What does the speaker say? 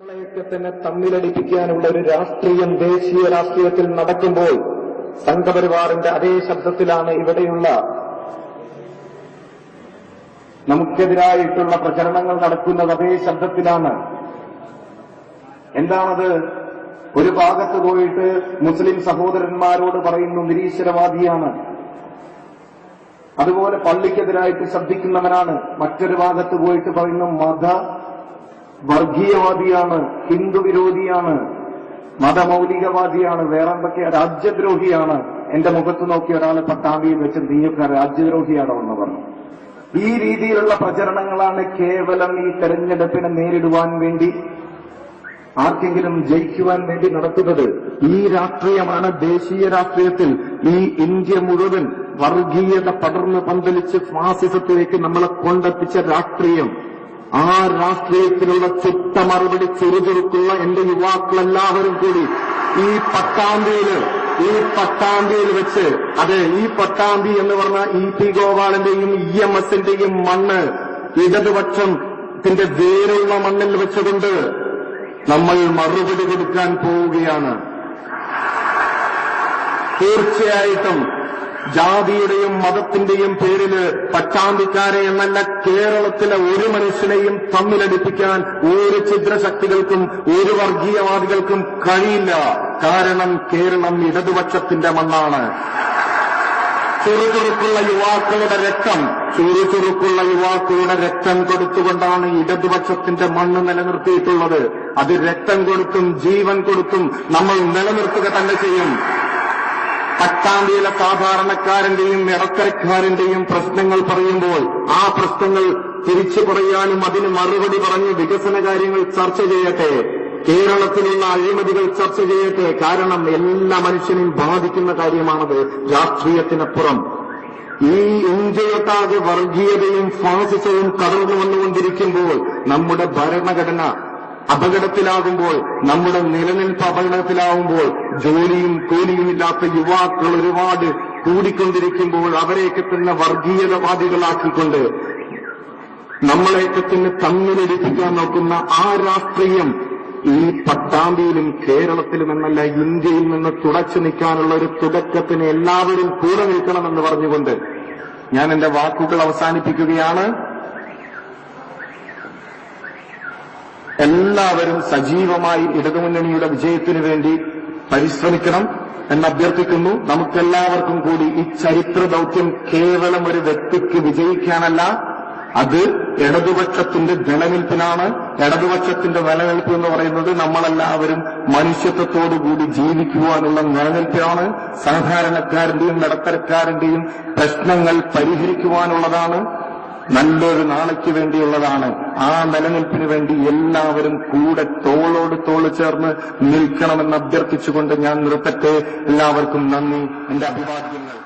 നമ്മളെയൊക്കെ തന്നെ തമ്മിലടിപ്പിക്കാനുള്ള ഒരു രാഷ്ട്രീയം ദേശീയ രാഷ്ട്രീയത്തിൽ നടക്കുമ്പോൾ സംഘപരിവാറിന്റെ അതേ ശബ്ദത്തിലാണ് ഇവിടെയുള്ള നമുക്കെതിരായിട്ടുള്ള പ്രചരണങ്ങൾ നടക്കുന്നത് അതേ ശബ്ദത്തിലാണ്. എന്താണത്? ഒരു ഭാഗത്ത് പോയിട്ട് മുസ്ലിം സഹോദരന്മാരോട് പറയുന്നു നിരീശ്വരവാദിയാണ്. അതുപോലെ പള്ളിക്കെതിരായിട്ട് ശബ്ദിക്കുന്നവനാണ്. മറ്റൊരു ഭാഗത്ത് പോയിട്ട് പറയുന്നു മത വർഗീയവാദിയാണ് ഹിന്ദു വിരോധിയാണ് മതമൗലികവാദിയാണ് വേറെന്തൊക്കെയാ രാജ്യദ്രോഹിയാണ്. എന്റെ മുഖത്ത് നോക്കി ഒരാളെ പട്ടാമ്പിയിൽ വെച്ച് നീയൊക്കെ രാജ്യദ്രോഹിയാണോ എന്ന് പറഞ്ഞു ഈ രീതിയിലുള്ള പ്രചരണങ്ങളാണ് കേവലം ഈ തെരഞ്ഞെടുപ്പിനെ നേരിടുവാൻ വേണ്ടി ആർക്കെങ്കിലും ജയിക്കുവാൻ വേണ്ടി നടത്തുന്നത്. ഈ രാഷ്ട്രീയമാണ് ദേശീയ രാഷ്ട്രീയത്തിൽ ഈ ഇന്ത്യ മുഴുവൻ വർഗീയത പടർന്ന് പന്തലിച്ച് ഫാസിസത്തിലേക്ക് നമ്മളെ കൊണ്ടെത്തിച്ച രാഷ്ട്രീയം. ആ രാഷ്ട്രീയത്തിനുള്ള ചുട്ട മറുപടി ചെറുചെറുക്കുള്ള എന്റെ യുവാക്കളെല്ലാവരും കൂടി ഈ പട്ടാമ്പിയിൽ ഈ പട്ടാമ്പിയിൽ വെച്ച് അതെ ഈ പട്ടാമ്പി എന്ന് പറഞ്ഞ ഇ പി ഗോപാലന്റെയും ഇ എം എസിന്റെയും മണ്ണ് ഇടതുപക്ഷത്തിന്റെ വേരുള്ള മണ്ണിൽ വെച്ചുകൊണ്ട് നമ്മൾ മറുപടി കൊടുക്കാൻ പോവുകയാണ്. തീർച്ചയായിട്ടും ജാതിയുടെയും മതത്തിന്റെയും പേരിൽ പട്ടാമ്പിക്കാരെ എന്നല്ല കേരളത്തിലെ ഒരു മനുഷ്യനെയും തമ്മിലടിപ്പിക്കാൻ ഒരു ഛിദ്രശക്തികൾക്കും ഒരു വർഗീയവാദികൾക്കും കഴിയില്ല. കാരണം കേരളം ഇടതുപക്ഷത്തിന്റെ മണ്ണാണ്. ചുറുചുറുക്കുള്ള യുവാക്കളുടെ രക്തം ചുറുചുറുക്കുള്ള യുവാക്കളുടെ രക്തം കൊടുത്തുകൊണ്ടാണ് ഇടതുപക്ഷത്തിന്റെ മണ്ണ് നിലനിർത്തിയിട്ടുള്ളത്. അത് രക്തം കൊടുത്തും ജീവൻ കൊടുത്തും നമ്മൾ നിലനിർത്തുക തന്നെ ചെയ്യും. പട്ടാമ്പിയിലെ സാധാരണക്കാരന്റെയും ഇടത്തരക്കാരന്റെയും പ്രശ്നങ്ങൾ പറയുമ്പോൾ ആ പ്രശ്നങ്ങൾ തിരിച്ചു പറയാനും അതിന് മറുപടി പറഞ്ഞ് വികസന കാര്യങ്ങൾ ചർച്ച ചെയ്യട്ടെ. കേരളത്തിലുള്ള അഴിമതികൾ ചർച്ച ചെയ്യട്ടെ. കാരണം എല്ലാ മനുഷ്യനും ബാധിക്കുന്ന കാര്യമാണത് രാഷ്ട്രീയത്തിനപ്പുറം. ഈ ഇന്ത്യയൊട്ടാകെ വർഗീയതയും ഫാസിസവും കടന്നു വന്നുകൊണ്ടിരിക്കുമ്പോൾ നമ്മുടെ ഭരണഘടന അപകടത്തിലാകുമ്പോൾ നമ്മുടെ നിലനിൽപ്പ് അപകടത്തിലാകുമ്പോൾ ജോലിയും കൂലിയും ഇല്ലാത്ത യുവാക്കൾ ഒരുപാട് കൂടിക്കൊണ്ടിരിക്കുമ്പോൾ അവരെയൊക്കെ തന്നെ വർഗീയതവാദികളാക്കിക്കൊണ്ട് നമ്മളെയൊക്കെ തന്നെ തമ്മിലടിപ്പിക്കാൻ നോക്കുന്ന ആ രാഷ്ട്രീയം ഈ പട്ടാമ്പിയിലും കേരളത്തിലും എന്നല്ല ഇന്ത്യയിൽ നിന്ന് തുടച്ചു നിൽക്കാനുള്ള ഒരു തുടക്കത്തിന് എല്ലാവരും കൂടെ നിൽക്കണമെന്ന് പറഞ്ഞുകൊണ്ട് ഞാൻ എന്റെ വാക്കുകൾ അവസാനിപ്പിക്കുകയാണ്. എല്ലാവരും സജീവമായി ഇടതുമുന്നണിയുടെ വിജയത്തിനു വേണ്ടി പരിശ്രമിക്കണം എന്ന് അഭ്യർത്ഥിക്കുന്നു നമുക്കെല്ലാവർക്കും കൂടി ഈ ചരിത്ര ദൌത്യം കേവലം ഒരു വ്യക്തിക്ക് വിജയിക്കാനല്ല അത് ഇടതുപക്ഷത്തിന്റെ നിലനിൽപ്പിനാണ്. ഇടതുപക്ഷത്തിന്റെ നിലനിൽപ്പ് എന്ന് പറയുന്നത് നമ്മളെല്ലാവരും മനുഷ്യത്വത്തോടുകൂടി ജീവിക്കുവാനുള്ള നിലനിൽപ്പിനാണ് സാധാരണക്കാരന്റെയും ഇടത്തരക്കാരന്റെയും പ്രശ്നങ്ങൾ പരിഹരിക്കുവാനുള്ളതാണ്. നല്ലൊരു നാളയ്ക്ക് വേണ്ടിയുള്ളതാണ്. ആ നിലനിൽപ്പിന് വേണ്ടി എല്ലാവരും കൂടെ തോളോട് തോൾ ചേർന്ന് നിൽക്കണമെന്ന് അഭ്യർത്ഥിച്ചുകൊണ്ട് ഞാൻ നിർത്തട്ടെ. എല്ലാവർക്കും നന്ദി. എന്റെ അഭിവാദ്യങ്ങൾ.